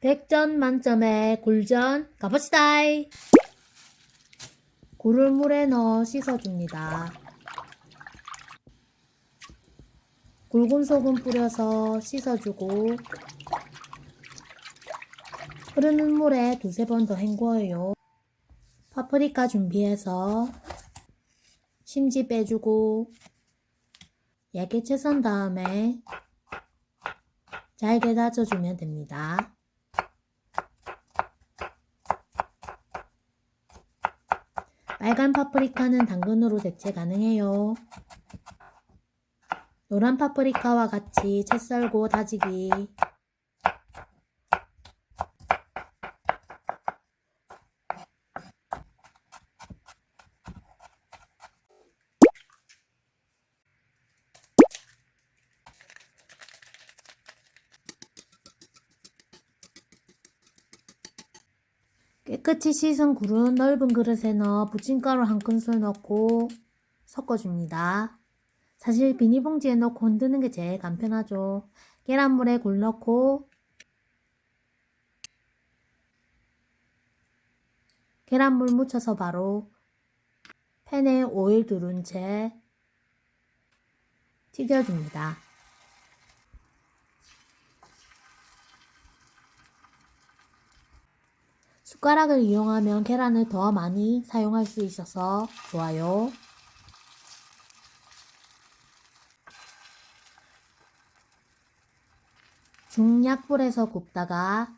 100점 만점의 굴전 가봅시다. 굴을 물에 넣어 씻어줍니다. 굵은 소금 뿌려서 씻어주고 흐르는 물에 두세 번 더 헹궈요. 파프리카 준비해서 심지 빼주고 얇게 채선 다음에 잘게 다져주면 됩니다. 빨간 파프리카는 당근으로 대체 가능해요. 노란 파프리카와 같이 채 썰고 다지기. 깨끗이 씻은 굴은 넓은 그릇에 넣어 부침가루 한 큰술 넣고 섞어줍니다. 사실 비닐봉지에 넣고 흔드는 게 제일 간편하죠. 계란물에 굴 넣고 계란물 묻혀서 바로 팬에 오일 두른 채 튀겨줍니다. 숟가락을 이용하면 계란을 더 많이 사용할 수 있어서 좋아요. 중약불에서 굽다가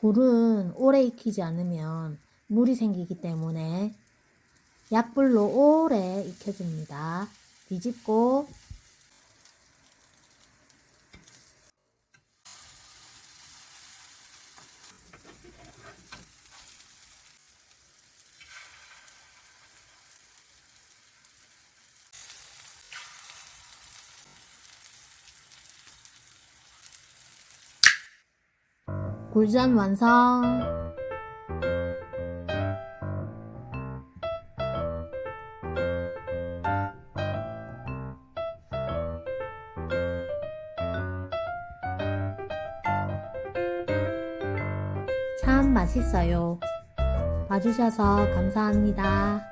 굴은 오래 익히지 않으면 물이 생기기 때문에 약불로 오래 익혀줍니다. 뒤집고 굴전 완성! 참 맛있어요. 봐주셔서 감사합니다.